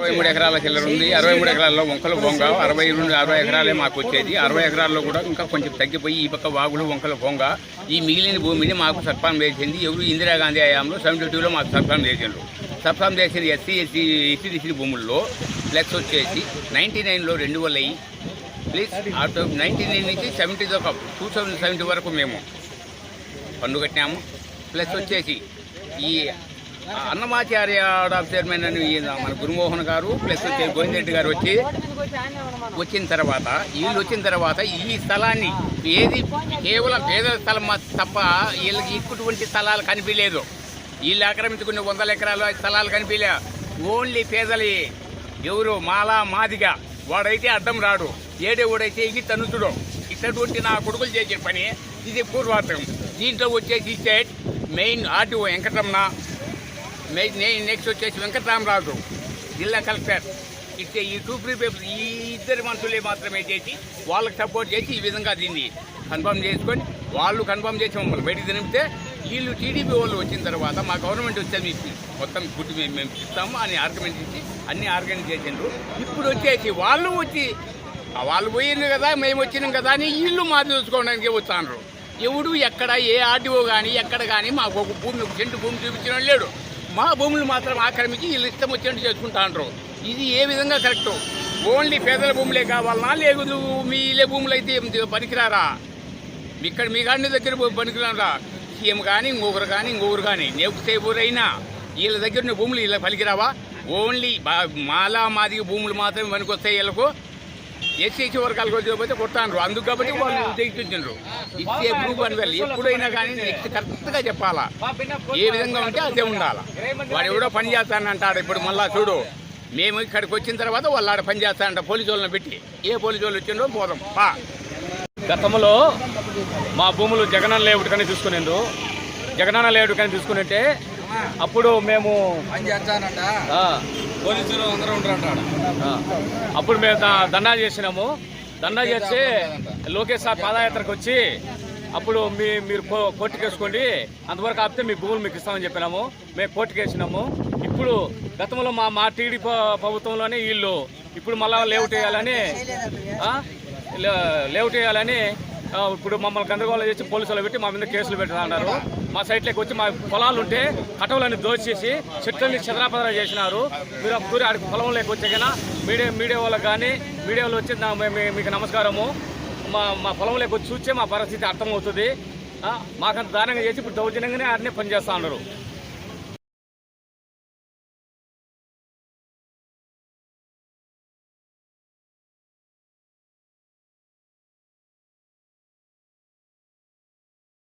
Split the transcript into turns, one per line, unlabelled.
అరవై మూడు ఎకరాల చిల్లర ఉంది. అరవై మూడు ఎకరాల్లో వంకలు బొంగ అరవై రెండు అరవై ఎకరాలే మాకు వచ్చేది. అరవై ఎకరాల్లో కూడా ఇంకా కొంచెం తగ్గిపోయి ఈ పక్క వాగులు వంకలు బొంగ ఈ మిగిలిన భూమిని మాకు సత్పాం వేసింది ఎవరు ఇందిరాగాంధీ హయాంలో సెవెంటీ టూలో మాకు సర్పాన్ చేసిండ్రు సర్పాన్ చేసిన ఎస్సీ ఎస్సీ ఎస్సీ డిసి భూముల్లో ప్లస్ వచ్చేసి నైంటీ నైన్లో రెండు వల్ల ప్లీజ్ నైంటీ నైన్ నుంచి సెవెంటీ దాకా టూ థౌజండ్ సెవెంటీ వరకు మేము పన్ను కట్టినాము. ప్లస్ వచ్చేసి ఈ అన్నమాచార్య చైర్మన్ అని మన గురుమోహన్ గారు ప్లస్ వచ్చి గోవిందరెడ్డి గారు వచ్చి వచ్చిన తర్వాత వీళ్ళు వచ్చిన తర్వాత ఈ స్థలాన్ని ఏది కేవలం పేదల స్థలం తప్ప వీళ్ళకి ఇటువంటి స్థలాలు కనిపించలేదు. వీళ్ళు ఆక్రమించుకున్న వందల ఎకరాల స్థలాలు కనిపించలే. ఓన్లీ పేదలి. ఎవరు? మాలా మాదిగా. వాడైతే అడ్డం రాడు. ఏడేవాడైతే ఇది తనుతుడు ఇటువంటి నా కొడుకులు చేసే పని ఇది పూర్వార్థం. దీంట్లో వచ్చేసి state main RTO Venkataramana next వచ్చేసి వెంకటరామరాజు జిల్లా కలెక్టర్. ఇచ్చే ఈ టూ ఫ్రీ పేపర్ ఈ ఇద్దరు మనుషులే మాత్రమే చేసి వాళ్ళకి సపోర్ట్ చేసి ఈ విధంగా దీన్ని కన్ఫర్మ్ చేసుకొని వాళ్ళు కన్ఫర్మ్ చేసి మమ్మల్ని బయటికి తినిపితే వీళ్ళు టీడీపీ వాళ్ళు వచ్చిన తర్వాత మా గవర్నమెంట్ వచ్చే మీకు మొత్తం గుడ్ మేము మేము ఇస్తాము అని ఆర్గ్యుమెంట్ ఇచ్చి అన్ని ఆర్గనైజ్ చేసిండ్రు. ఇప్పుడు వచ్చేసి వాళ్ళు వచ్చి వాళ్ళు పోయిండ్రు కదా మేము వచ్చినాం కదా అని వీళ్ళు మాది చూసుకోవడానికి వస్తాండ్రు. ఎవడు ఎక్కడ ఏ ఆర్డీఓ కానీ ఎక్కడ కానీ మాకు ఒక భూమి ఒక చెంటు భూమి చూపించిన లేడు. మా భూములు మాత్రం ఆక్రమించి వీళ్ళు ఇష్టం వచ్చినట్టు చేసుకుంటాండ్రు. ఇది ఏ విధంగా కరెక్ట్? ఓన్లీ పేదల భూములే కావాలన్నా లేదు మీలే భూములు అయితే పనికిరారా? ఇక్కడ మీ గాడి దగ్గర పనికిరారా సీఎం కానీ ఇంకొకరు కానీ ఇంకొకరు కానీ నేపు ఎవరైనా వీళ్ళ దగ్గర భూములు వీళ్ళ పలికిరావా ఓన్లీ బా- మాలా మాదిగ భూములు మాత్రమే పనికొస్తాయి వీళ్ళకు. ఎస్సీసీ వర్గాలకు వచ్చేపోతే కొట్టాను అందుకు కాబట్టి వాళ్ళు తెగించారు ఇచ్చే ప్రూఫ్ అని వెళ్ళి ఎప్పుడైనా కానీ నెక్స్ట్ కరెక్ట్గా చెప్పాలా? ఏ విధంగా ఉంటే అదే ఉండాలా? వాడు ఎవడో పని చేస్తానంటాడు ఇప్పుడు మళ్ళా చూడు మేము ఇక్కడికి వచ్చిన తర్వాత వాళ్ళు ఆడ పని చేస్తానంట పోలీసు వాళ్ళని పెట్టి. ఏ పోలీసు వాళ్ళు వచ్చిండో పోదాం. పా.
గతంలో మా భూములు జగనన్న లేఅవుట్ కానీ తీసుకునేందు జగనన్న లేఅవుట్ కానీ తీసుకునేంటే అప్పుడు మేము
పోలీసులు అందరూ ఉంటారు
అప్పుడు మేము దండా చేసినాము. దండా చేస్తే లోకేష్ సార్ పాదయాత్రకు వచ్చి అప్పుడు మీ మీరు కో- కోర్టుకు వేసుకోండి అంతవరకు ఆపితే మీ భూములు మీకు ఇస్తామని చెప్పినాము. మేము కోర్టుకు వేసినాము ఇప్పుడు గతంలో మా మా టీడీ ప్రభుత్వంలోనే వీళ్ళు ఇప్పుడు మళ్ళా లేఅవుట్ వేయాలని ఆ, లే- లేఅవుట్ వేయాలని ఇప్పుడు మమ్మల్ని గందరగోళం చేసి పోలీసులు పెట్టి మా మీద కేసులు పెట్టాలన్నారు మా సైట్లోకి వచ్చి మా పొలాలు ఉంటే కటవులన్నీ దోచేసి చెట్లన్నీ చదరాపదరా చేసినారు. మీరు అప్పుడు ఆడికి పొలంలోకి వచ్చే కన్నా మీడియా మీడియా వాళ్ళకి కానీ మీడియాలో వచ్చి మీకు నమస్కారము. మా మా పొలంలోకి వచ్చి చూస్తే మా పరిస్థితి అర్థమవుతుంది. మాకంత దారుణంగా చేసి ఇప్పుడు దౌర్జన్యంగానే ఆడనే పనిచేస్తూ ఉన్నారు.